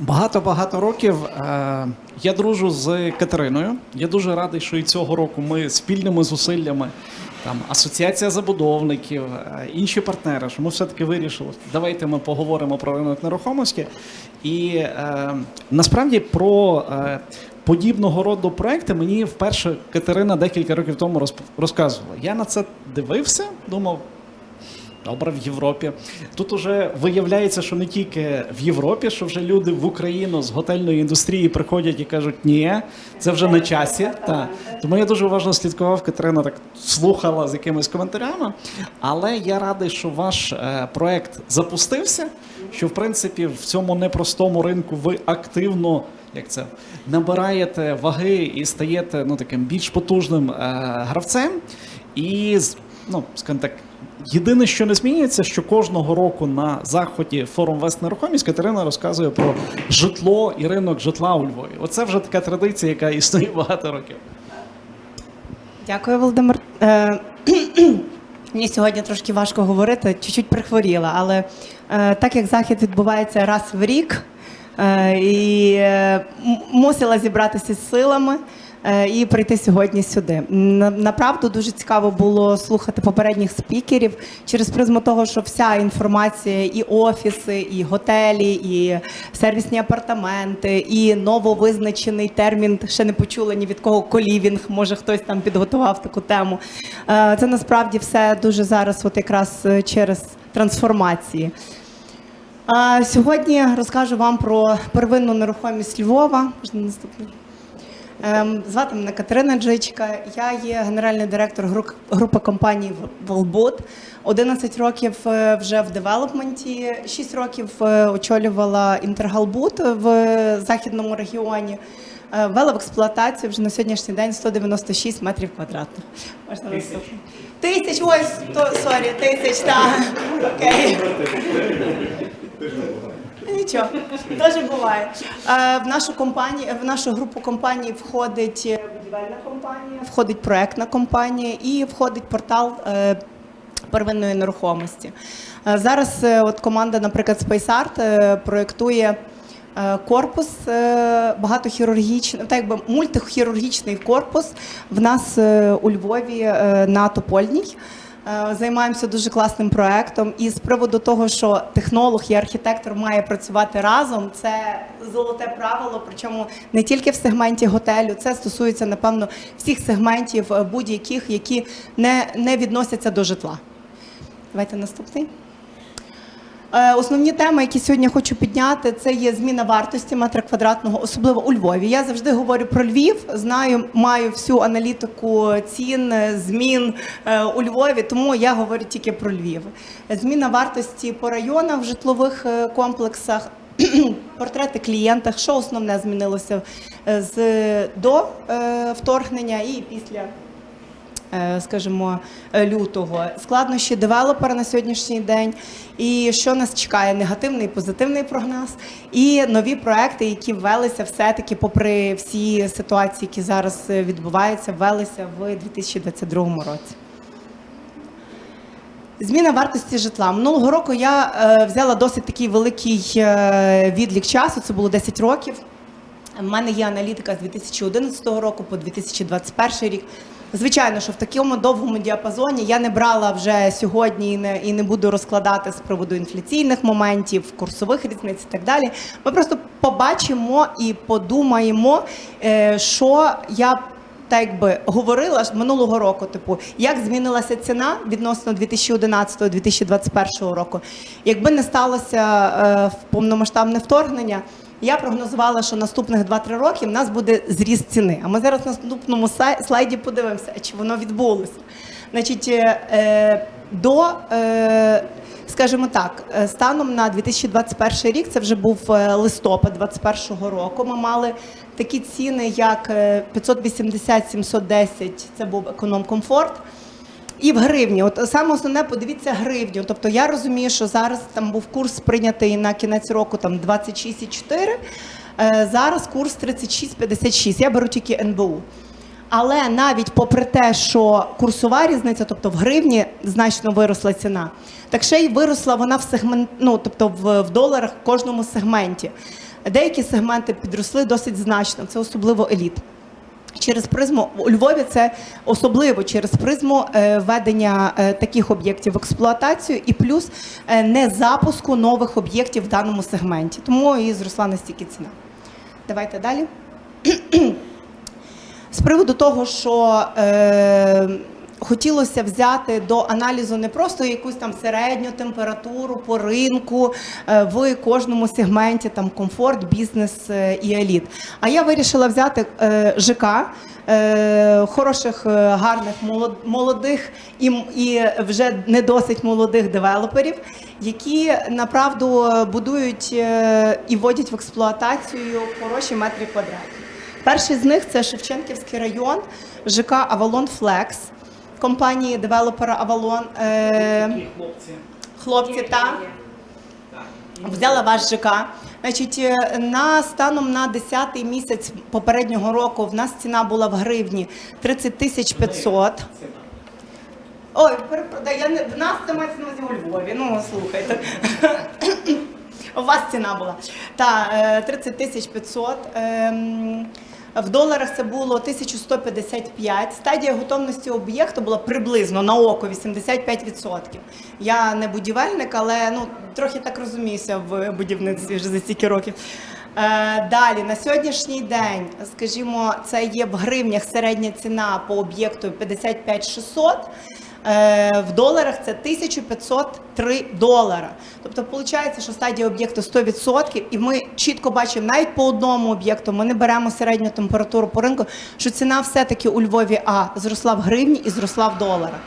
Багато-багато років е, я дружу з Катериною. Я дуже радий, що і цього року ми спільними зусиллями, там асоціація забудовників, е, інші партнери, що ми все-таки вирішили, давайте ми поговоримо про ринок нерухомості. І е, насправді про е, подібного роду проекти мені вперше Катерина декілька років тому розп- розказувала. Я на це дивився, думав. Добре, в Європі. Тут уже виявляється, що не тільки в Європі, що вже люди в Україну з готельної індустрії приходять і кажуть, ні, це вже на часі. Та. Тому я дуже уважно слідкував, Катерина так слухала з якимись коментарями. Але я радий, що ваш е, проект запустився, що в принципі в цьому непростому ринку ви активно. Як це набираєте ваги і стаєте ну таким більш потужним е, гравцем, і ну скажімо так, єдине, що не змінюється, що кожного року на заході форум Вест нерухомість Катерина розказує про житло і ринок житла у Львові. Оце вже така традиція, яка існує багато років. Дякую, Володимир. Е, Мені сьогодні трошки важко говорити, чуть-чуть прихворіла, але е, так як захід відбувається раз в рік, е, і мусила зібратися з силами і прийти сьогодні сюди. Направду дуже цікаво було слухати попередніх спікерів через призму того, що вся інформація, і офіси, і готелі, і сервісні апартаменти, і нововизначений термін ще не почули ні від кого колівінг. Може хтось там підготував таку тему. Е, Це насправді все дуже зараз, от якраз е, через трансформації. А Сьогодні розкажу вам про первинну нерухомість Львова. Можна наступний? Ем, Звати мене Катерина Джичка. Я є генеральний директор гру- групи компаній Волбут. 11 років е, вже в девелопменті, 6 років е, очолювала Інтергалбут в західному регіоні. Е, Вела в експлуатацію вже на сьогоднішній день 196 метрів квадратних. Можна? Тисяч, ось, то, сорі, тисяч, так. Окей. Нічого, теж буває. Е, В нашу компанію, в нашу групу компаній входить е, будівельна компанія, входить проектна компанія і входить портал е, первинної нерухомості. Зараз от команда, наприклад, Space Art проєктує корпус багатохірургічний, так якби мультихірургічний корпус в нас у Львові на Топольній. Е, Займаємося дуже класним проектом. І з приводу того, що технолог і архітектор має працювати разом, це золоте правило. Причому не тільки в сегменті готелю, це стосується, напевно, всіх сегментів е, будь-яких, які не, не відносяться до житла. Давайте наступний. Е, Основні теми, які сьогодні хочу підняти, це є зміна вартості метра квадратного, особливо у Львові. Я завжди говорю про Львів, знаю, маю всю аналітику цін, змін е, у Львові, тому я говорю тільки про Львів. Зміна вартості по районах в житлових е, комплексах. Портрети клієнта, що основне змінилося з до вторгнення і після скажімо, е, лютого, складнощі девелопера на сьогоднішній день, і що нас чекає негативний і позитивний прогноз, і нові проекти, які ввелися все-таки, попри всі ситуації, які зараз е, відбуваються, ввелися в 2022 році. Зміна вартості житла. Минулого року я е, взяла досить такий великий е, відлік часу, це було 10 років. У мене є аналітика з 2011 року по 2021 рік. Звичайно, що в такому довгому діапазоні я не брала вже сьогодні і не, і не буду розкладати з приводу інфляційних моментів, курсових різниць і так далі. Ми просто побачимо і подумаємо, е, що я так якби говорила минулого року, типу, як змінилася ціна відносно 2011-2021 року. Якби не сталося е, повномасштабне вторгнення, я прогнозувала, що наступних 2-3 роки в нас буде зріст ціни. А ми зараз на наступному слайді подивимося, чи воно відбулося. Значить, е, е, до, е, скажімо так, станом на 2021 рік, це вже був листопад 2021 року. Ми мали такі ціни, як е, 580-710, це був економ-комфорт. І в гривні, от саме основне, подивіться гривню. Тобто я розумію, що зараз там був курс прийнятий на кінець року там 26,4, е, зараз курс 36,56. Я беру тільки НБУ. Але навіть попри те, що курсова різниця, тобто в гривні значно виросла ціна, так ще й виросла вона в сегмент, ну тобто в, в доларах в кожному сегменті. Деякі сегменти підросли досить значно, це особливо еліт. Через призму у Львові це особливо через призму ведення е, таких об'єктів в експлуатацію і плюс е, не запуску нових об'єктів в даному сегменті. Тому і зросла настільки ціна. Давайте далі. З приводу того, що е, хотілося взяти до аналізу не просто якусь там середню температуру по ринку е, в кожному сегменті, там комфорт, бізнес е, і еліт. А я вирішила взяти е, ЖК. Хороших, гарних молодих і, і вже не досить молодих девелоперів, які направду будують і вводять в експлуатацію хороші метри квадратні. Перший з них це Шевченківський район, ЖК Авалон Флекс, компанії девелопера Авалон. Е, хлопці. хлопці та взяла ваш ЖК. Значить, е, на станом на 10 місяць попереднього року в нас ціна була в гривні 30 тисяч 500. Ой, перепро- я не в нас це мається на увазі у Львові. Ну слухайте. У вас ціна була. Та е, 30 тисяч 500. Ем, В доларах це було 1155. Стадія готовності об'єкту була приблизно на око 85%. Я не будівельник, але ну трохи так розуміюся в будівництві вже за стільки років. Е, Далі на сьогоднішній день, скажімо, це є в гривнях середня ціна по об'єкту 55 600. Е, В доларах це 1503 долара. Тобто, виходить, що стадія об'єкту 100%, і ми чітко бачимо навіть по одному об'єкту, ми не беремо середню температуру по ринку, що ціна все-таки у Львові А зросла в гривні і зросла в доларах.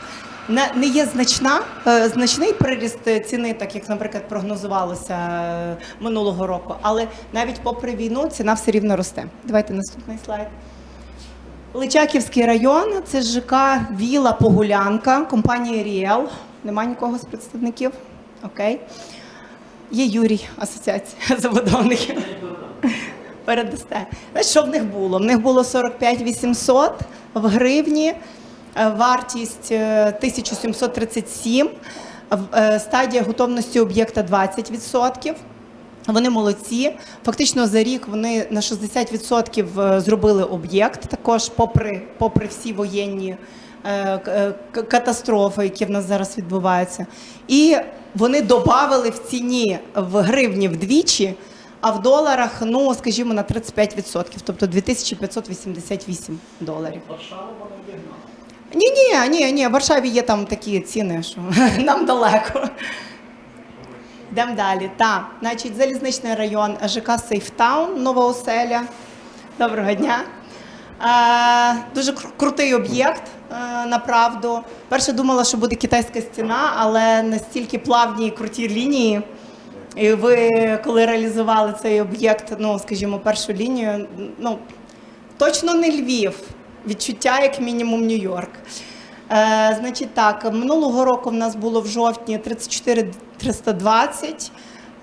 Не, не є значна, е, значний приріст ціни, так як, наприклад, прогнозувалося е, минулого року, але навіть попри війну ціна все рівно росте. Давайте наступний слайд. Личаківський район це ЖК Віла Погулянка, компанія Ріел. Нема нікого з представників. Окей. Є Юрій, асоціація забудовників. Передасте. Що в них було? В них було 45 800 в гривні, е, вартість е, 1737, в- е, стадія готовності об'єкта 20%. Вони молодці. Фактично за рік вони на 60% е, зробили об'єкт, також попри, попри всі воєнні е, е, катастрофи, які в нас зараз відбуваються. І вони додали в ціні в гривні вдвічі, а в доларах, ну скажімо, на 35%, тобто 2588 доларів. Варшава вона. Ні, ні, ні, ні, в Варшаві є там такі ціни, що нам далеко. Йдемо далі. Так, значить, залізничний район ЖК Сейфтаун, Нова Оселя. Доброго дня. Е, дуже крутий об'єкт, е, направду. Перше думала, що буде китайська стіна, але настільки плавні і круті лінії. І ви, коли реалізували цей об'єкт, ну, скажімо, першу лінію, ну, точно не Львів. Відчуття, як мінімум, Нью-Йорк. Е, значить так, минулого року в нас було в жовтні 34 320.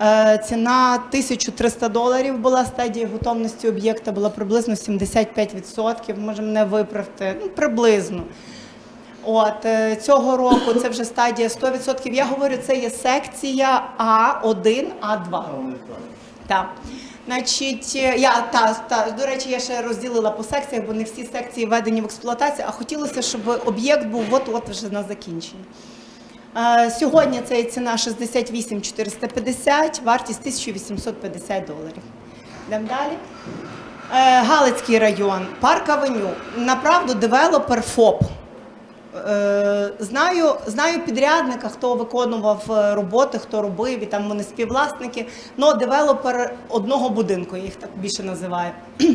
Е, ціна 1300 доларів була стадія готовності об'єкта була приблизно 75%. Може мене виправити. Ну, приблизно. От е, цього року це вже стадія 100%. Я говорю, це є секція А1, А2. Так. Значить, е, я та, та до речі, я ще розділила по секціях, бо не всі секції введені в експлуатацію, а хотілося, щоб об'єкт був от-от вже на закінченні. Сьогодні це ціна 68 450, вартість 1850 доларів. Йдемо далі. Е, Галицький район, парк Авеню. Направду девелопер ФОП. Е, Знаю, знаю підрядника, хто виконував е, роботи, хто робив, і там вони співвласники. Ну, девелопер одного будинку, я їх так більше називаю.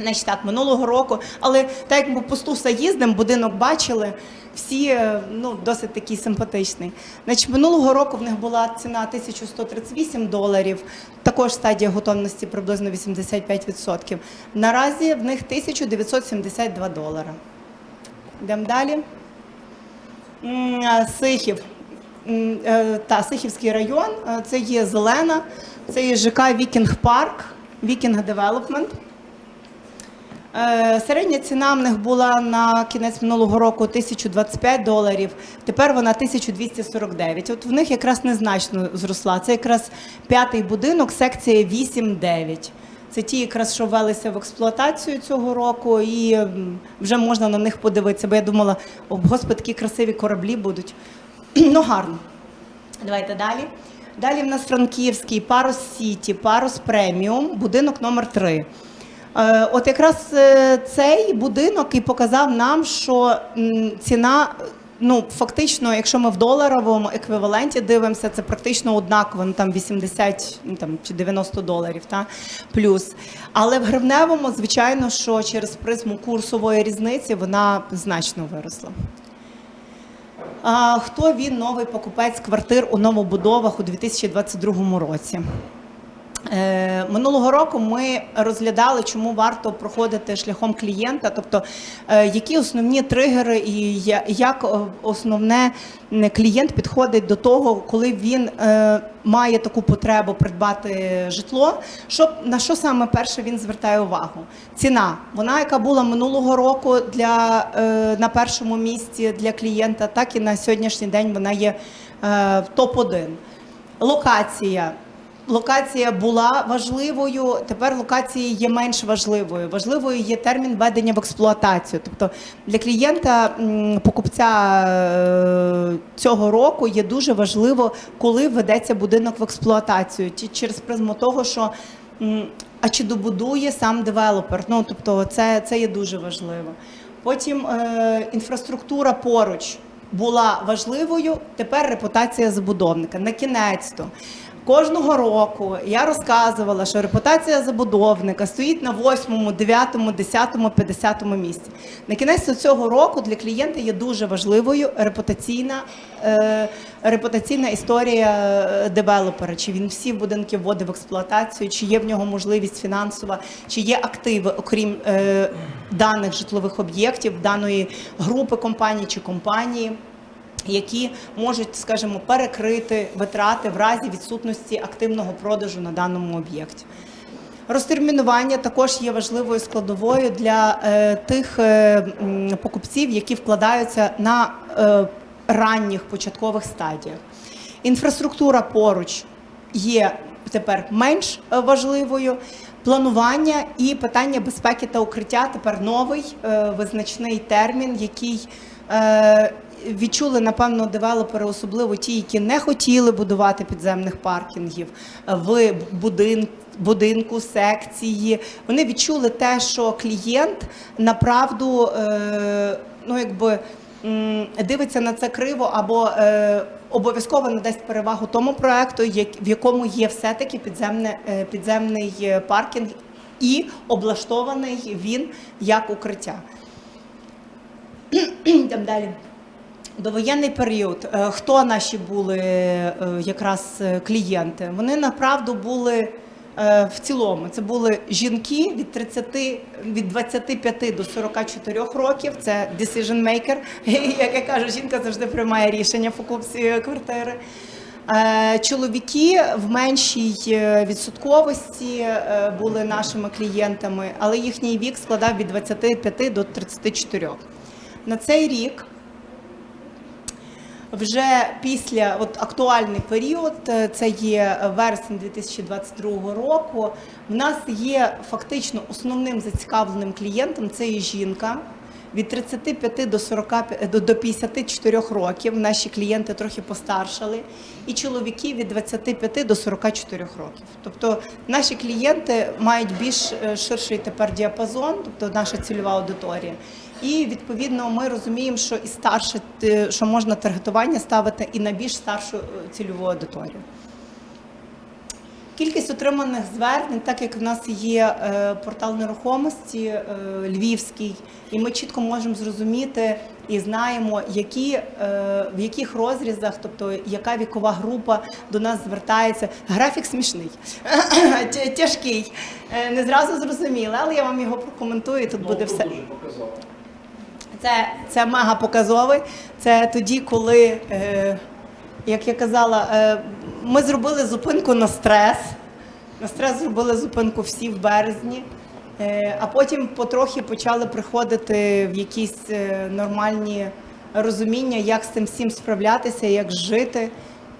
Значить так, минулого року, але так як ми по Стуса їздимо, будинок бачили, всі е, ну, досить такий симпатичний. Значить, минулого року в них була ціна 1138 доларів, також стадія готовності приблизно 85%. Наразі в них 1972 долара. Йдемо далі. Е, Сихів. Е, Та, Сихівський район. Це є зелена, це є ЖК Вікінг Парк, Вікінг Девелопмент. Е, Середня ціна в них була на кінець минулого року 1025 доларів. Тепер вона 1249. От в них якраз незначно зросла. Це якраз п'ятий будинок, секція 8-9. Це ті, якраз що ввелися в експлуатацію цього року, і вже можна на них подивитися. Бо я думала, о, господи, такі красиві кораблі будуть. ну гарно. Давайте далі. Далі в нас Франківський, Парус Сіті, Парус Преміум, будинок номер 3. Е, От якраз е, цей будинок і показав нам, що ціна, ну фактично, якщо ми в доларовому еквіваленті дивимося, це практично однаково, ну там 80 ну, там, чи 90 доларів, та плюс. Але в гривневому, звичайно, що через призму курсової різниці вона значно виросла. А, Хто він новий покупець квартир у новобудовах у 2022 році? Е, Минулого року ми розглядали, чому варто проходити шляхом клієнта, тобто е, які основні тригери і як е, основне клієнт підходить до того, коли він має таку потребу придбати житло. Що на що саме перше він звертає увагу? Ціна, вона яка була минулого року для на першому місці для клієнта, так і на сьогоднішній день вона є е, топ 1 Локація. Локація була важливою, тепер локація є менш важливою. Важливою є термін введення в експлуатацію. Тобто для клієнта, покупця е, цього року є дуже важливо, коли введеться будинок в експлуатацію. Ті- Через призму того, що а чи добудує сам девелопер. Ну тобто, це, це є дуже важливо. Потім е, інфраструктура поруч була важливою. Тепер репутація забудовника. На кінець-то. Кожного року я розказувала, що репутація забудовника стоїть на 8, 9, 10, 50 місці. На кінець цього року для клієнта є дуже важливою репутаційна, е, репутаційна історія е, девелопера. Чи він всі будинки вводив в експлуатацію, чи є в нього можливість фінансова, чи є активи, окрім е, даних житлових об'єктів, даної групи компаній чи компанії які можуть, скажімо, перекрити витрати в разі відсутності активного продажу на даному об'єкті. Розтермінування також є важливою складовою для е, тих е, покупців, які вкладаються на е, ранніх початкових стадіях. Інфраструктура поруч є тепер менш е, важливою. Планування і питання безпеки та укриття тепер новий е, визначний термін, який е, відчули напевно девелопери, особливо ті, які не хотіли будувати підземних паркінгів е, в будинку. Будинку, секції, вони відчули те, що клієнт направду е, ну, якби, дивиться на це криво або е, обов'язково надасть перевагу тому проекту, як, в якому є все-таки підземне, е, підземний е, паркінг і облаштований він як укриття. Йдемо далі. Довоєнний період. Е, Хто наші були е, якраз е, клієнти? Вони направду були в цілому. Це були жінки від 30, від 25 до 44 років. Це decision maker. Як я кажу, жінка завжди приймає рішення в покупці квартири. Чоловіки в меншій відсотковості були нашими клієнтами, але їхній вік складав від 25 до 34. На цей рік вже після от актуальний період, е, це є вересень 2022 року. В нас є фактично основним зацікавленим клієнтом. Це є жінка. Від 35 до 45, до- до 54 років наші клієнти трохи постаршали, і чоловіки від 25 до 44 років. Тобто наші клієнти мають більш е, ширший тепер діапазон, тобто наша цільова аудиторія. І відповідно ми розуміємо, що і старше, е, що можна таргетування ставити і на більш старшу е, цільову аудиторію. Кількість отриманих звернень, так як в нас є е, портал нерухомості львівський, і ми чітко можемо зрозуміти і знаємо, які, в яких розрізах, тобто яка вікова група до нас звертається. Графік смішний, тяжкий, не зразу зрозуміло, але я вам його прокоментую. і Тут буде все. Це, це мега показовий. Це тоді, коли, е, як я казала, е, ми зробили зупинку на стрес. На стрес зробили зупинку всі в березні. Е, А потім потрохи почали приходити в якісь е, нормальні розуміння, як з цим всім справлятися, як жити,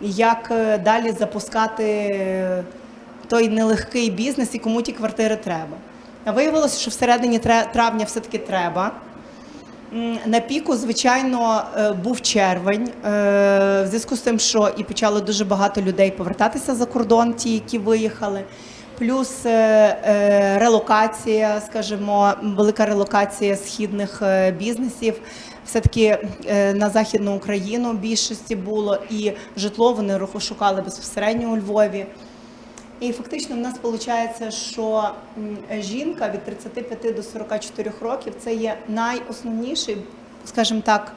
як е, далі запускати е, той нелегкий бізнес і кому ті квартири треба. А виявилося, що всередині травня все-таки треба. На піку, звичайно, е, був червень, е, в зв'язку з тим, що і почало дуже багато людей повертатися за кордон, ті, які виїхали. Плюс е, релокація, скажімо, велика релокація східних бізнесів. Все-таки е, на Західну Україну більшості було, і житло вони шукали безпосередньо у Львові. І фактично в нас виходить, що жінка від 35 до 44 років це є найосновніший, скажімо так,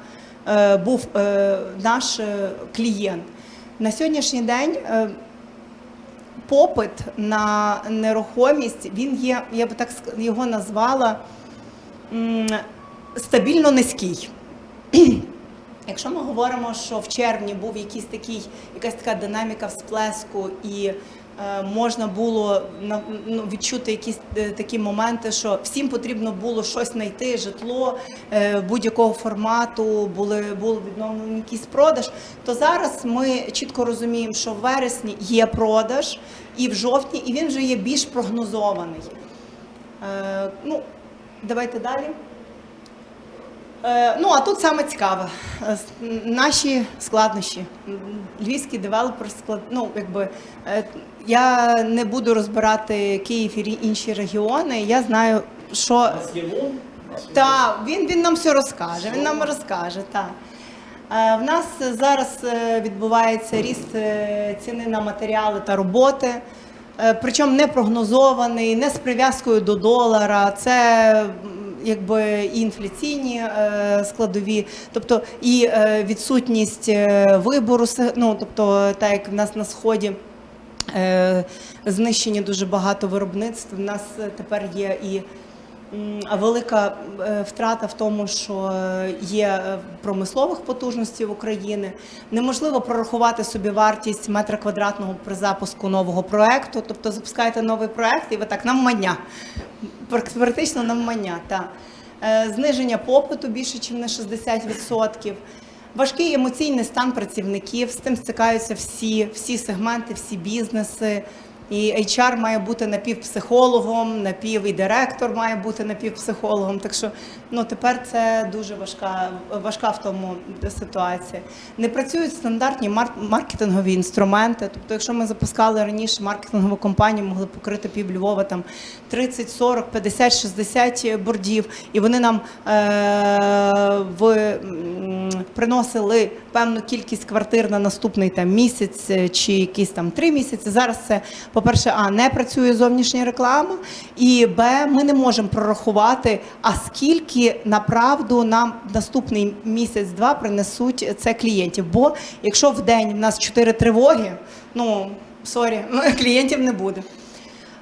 е, був е, наш е, клієнт. На сьогоднішній день попит на нерухомість, він є, я би так його назвала стабільно низький. Якщо ми говоримо, що в червні був якийсь такий, якась така динаміка всплеску, і можна було ну, відчути якісь е, такі моменти, що всім потрібно було щось знайти, житло е, будь-якого формату, були був відновлений якийсь продаж. То зараз ми чітко розуміємо, що в вересні є продаж, і в жовтні, і він вже є більш прогнозований. Е, ну, давайте далі. Е, Ну, а тут саме цікаве. Е, Наші складнощі. Львівський девелопер склад... ну, якби, е, я не буду розбирати Київ і інші регіони. Я знаю, що так, він, він нам все розкаже. Він нам розкаже. Так. В нас зараз відбувається ріст ціни на матеріали та роботи. Причому не прогнозований, не з прив'язкою до долара. Це якби і інфляційні е, складові, тобто і е, відсутність е, вибору, ну тобто, так як в нас на сході. Знищені дуже багато виробництв. У нас тепер є і велика е, втрата в тому, що е, є е, промислових потужностей України. Неможливо прорахувати собі вартість метра квадратного при запуску нового проекту. Тобто запускаєте новий проект, і ви так навмання. Практично навмання. Так. Зниження попиту більше, ніж на 60%. Важкий емоційний стан працівників, з тим стикаються всі, всі сегменти, всі бізнеси. І HR має бути напівпсихологом, напів і директор має бути напівпсихологом. Так що ну тепер це дуже важка, важка в тому ситуація. Не працюють стандартні мар- маркетингові інструменти. Тобто, якщо ми запускали раніше маркетингову компанію, могли покрити пів Львова там 30, 40, 50, 60 бордів, і вони нам е- в, приносили певну кількість квартир на наступний там місяць е, чи якісь там три місяці. Зараз це, по-перше, а не працює зовнішня реклама, і б, ми не можемо прорахувати, а скільки направду нам наступний місяць-два принесуть це клієнтів. Бо якщо в день в нас чотири тривоги, ну сорі, клієнтів не буде.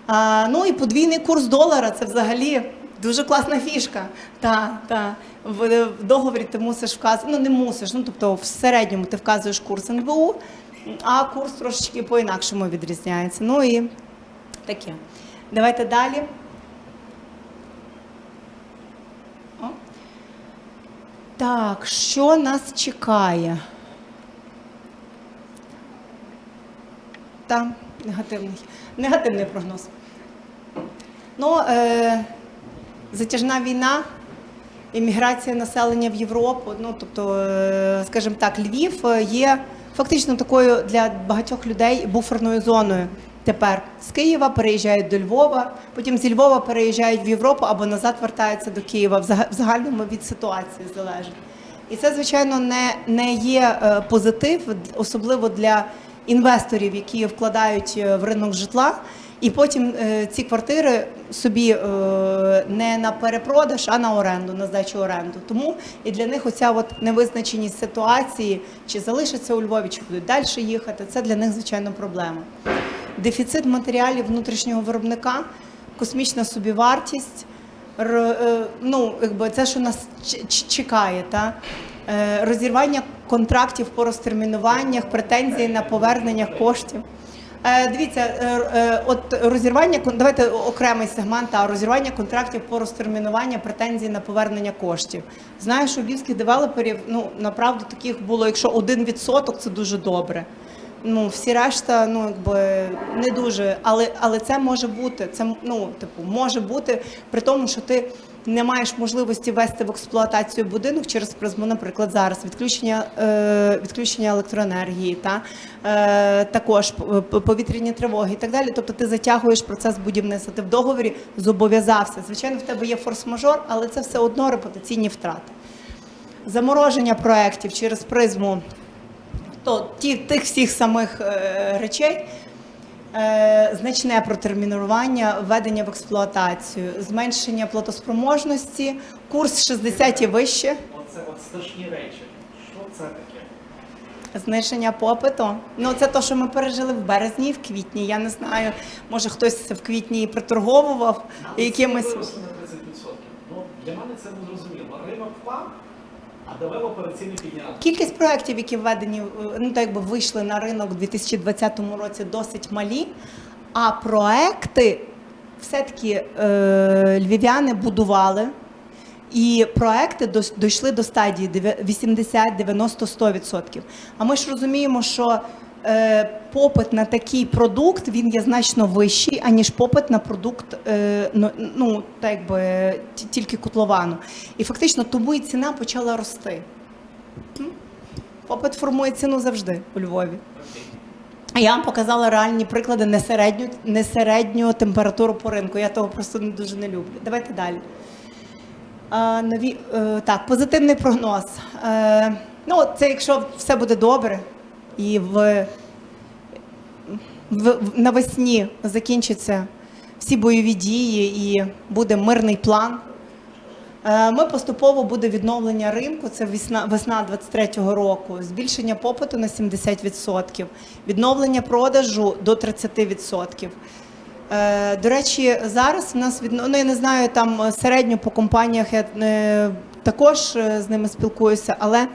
А, ну і подвійний курс долара це взагалі дуже класна фішка. Та, та. В, в договорі ти мусиш вказувати, ну не мусиш, ну тобто в середньому ти вказуєш курс НБУ, а курс трошечки по-інакшому відрізняється. Ну і таке. Давайте далі. О. Так, що нас чекає? Та, негативний. Негативний прогноз. Ну, е, затяжна війна, імміграція населення в Європу. Ну, тобто, е, скажімо так, Львів е, є фактично такою для багатьох людей буферною зоною. Тепер з Києва переїжджають до Львова, потім зі Львова переїжджають в Європу або назад вертаються до Києва. В загальному від ситуації залежить. І це, звичайно, не, не є е, позитив, особливо для інвесторів, які вкладають е, в ринок житла. І потім е, ці квартири собі е, не на перепродаж, а на оренду, на здачу оренду. Тому і для них оця от невизначеність ситуації, чи залишаться у Львові, чи будуть далі їхати, це для них звичайно проблема. Дефіцит матеріалів внутрішнього виробника, космічна собівартість, е, ну, якби це, що нас чекає, та? Розірвання контрактів по розтермінуваннях, претензії на повернення коштів. Е, дивіться, е, е, от розірвання давайте окремий сегмент, а розірвання контрактів по розтермінування претензій на повернення коштів. Знаю, що львівських девелоперів ну направду таких було, якщо один відсоток, це дуже добре. Ну, всі решта, ну якби не дуже, але, але це може бути. Це ну, типу, може бути при тому, що ти не маєш можливості ввести в експлуатацію будинок через призму, наприклад, зараз відключення, е, відключення електроенергії, та е, також повітряні тривоги і так далі. Тобто ти затягуєш процес будівництва. Ти в договорі зобов'язався. Звичайно, в тебе є форс-мажор, але це все одно репутаційні втрати. Замороження проєктів через призму то ті, тих всіх самих е, речей. Е, значне протермінування введення в експлуатацію, зменшення платоспроможності, курс 60 і вище, Оце от страшні речі. Що це таке? зниження попиту. Ну це те, що ми пережили в березні і в квітні. Я не знаю, може хтось в квітні і приторговував якимось. Виросли на 30%. Ну, для мене це не зрозуміло. Ринок впав, девелопери ціни підняли. Кількість проєктів, які введені, е, ну так якби вийшли на ринок у 2020 році, досить малі. А проекти все-таки е, львів'яни будували. І проекти дійшли до стадії 80, 90, 100%. А ми ж розуміємо, що попит на такий продукт він є значно вищий, аніж попит на продукт е, ну, ну так якби тільки котловану. І фактично тому і ціна почала рости. Попит формує ціну завжди у Львові. Я вам показала реальні приклади не середню, не середню температуру по ринку. Я того просто не дуже не люблю. Давайте далі. А, нові, е, так, позитивний прогноз. Е, ну, це якщо все буде добре і в, в, навесні закінчаться всі бойові дії і буде мирний план. Е, Ми поступово буде відновлення ринку. Це весна весна 23-го року. Збільшення попиту на 70%, відновлення продажу до 30%. Е, До речі, зараз в нас відно... ну, я не знаю там е, середньо по компаніях. Я також з ними спілкуюся, але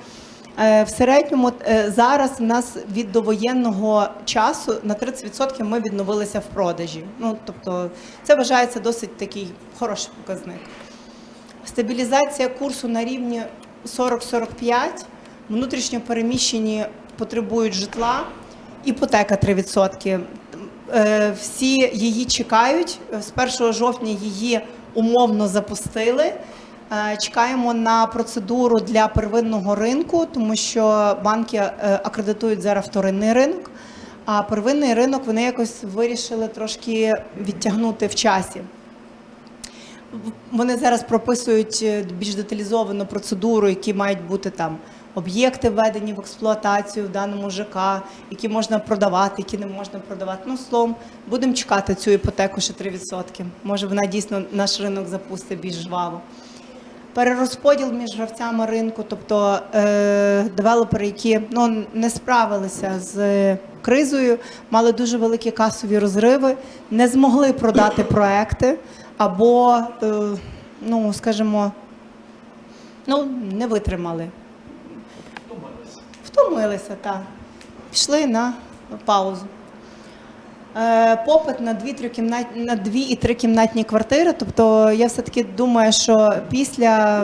в середньому е, зараз в нас від довоєнного часу на 30% ми відновилися в продажі. Ну тобто, це вважається досить такий хороший показник. Стабілізація курсу на рівні 40-45, внутрішньо переміщені потребують житла, іпотека 3%. Е, Всі її чекають. З 1 жовтня її умовно запустили. Е, Чекаємо на процедуру для первинного ринку, тому що банки е, акредитують зараз вторинний ринок, а первинний ринок вони якось вирішили трошки відтягнути в часі. Вони зараз прописують е, більш деталізовану процедуру, які мають бути там об'єкти введені в експлуатацію в даному ЖК, які можна продавати, які не можна продавати. Ну, словом, будемо чекати цю іпотеку ще 3%. Може, вона дійсно наш ринок запустить більш жваво. Перерозподіл між гравцями ринку, тобто е, девелопери, які ну, не справилися з кризою, мали дуже великі касові розриви, не змогли продати проекти або, е, ну, скажімо, ну, не витримали. Втомилися. Втомилися, так. Пішли на паузу. Е, Попит на дві трикімнат... на дві і трикімнатні квартири. Тобто я все-таки думаю, що після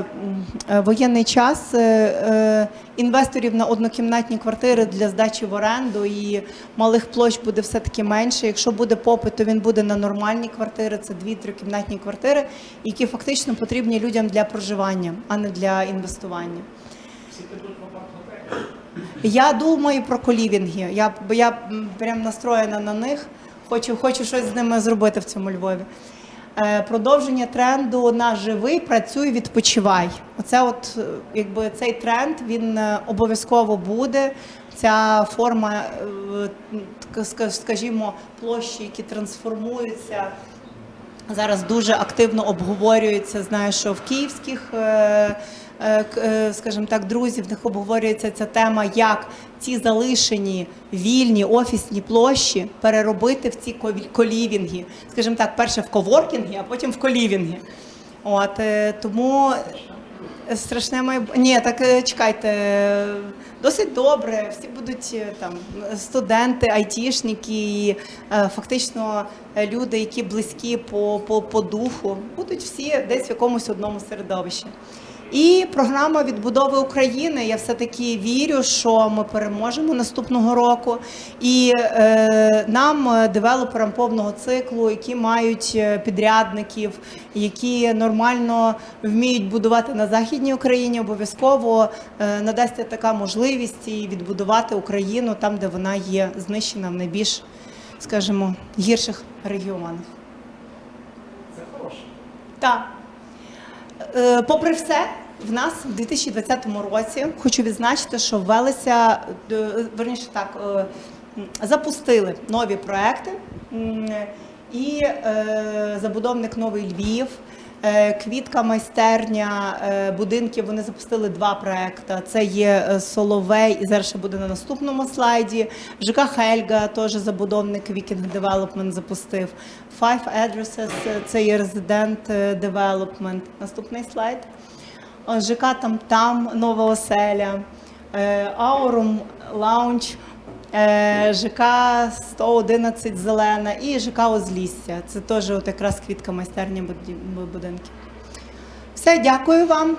е, воєнний час е, інвесторів на однокімнатні квартири для здачі в оренду і малих площ буде все-таки менше. Якщо буде попит, то він буде на нормальні квартири. Це дві трикімнатні квартири, які фактично потрібні людям для проживання, а не для інвестування. Всі підуть в апарт-готелі. Я думаю про колівінги. Я, я прям настроєна на них. Хочу, хочу щось з ними зробити в цьому Львові. Е, продовження тренду на живий, працюй, відпочивай. Оце от е, якби цей тренд він е, обов'язково буде. Ця форма, е, скажімо, площі, які трансформуються, зараз дуже активно обговорюється. Знаю, що в київських, скажімо так, друзів в них обговорюється ця тема, як ці залишені вільні офісні площі переробити в ці колівінги. Скажімо так, перше в коворкінги, а потім в колівінги. От е, тому Страшне майбутнє. Ні, так е, чекайте. е, Досить добре. Всі будуть е, там студенти, айтішники, е, фактично е, люди, які близькі по, по, по духу, будуть всі десь в якомусь одному середовищі. І програма відбудови України. Я все-таки вірю, що ми переможемо наступного року. І е, нам, е, девелоперам повного циклу, які мають е, підрядників, які нормально вміють будувати на західній Україні, обов'язково е, надасться така можливість і відбудувати Україну там, де вона є знищена в найбільш, скажімо, гірших регіонах. Це хороше. Так. Е, Попри все, в нас в 2020 році хочу відзначити, що ввелися, е, верніше так, е, запустили нові проекти. І забудовник Новий Львів, квітка майстерня е, будинків. Вони запустили два проекти. Це є е, Соловей, і зараз ще буде на наступному слайді. ЖК Хельга, теж забудовник Viking Development запустив. Five Addresses, е, це є е, Development. Наступний слайд. ЖК там там нова оселя, е, Аурум Лаунч, е, ЖК 111 Зелена і ЖК Озлісся. Це теж от якраз квітка майстерні будинки. Все, дякую вам.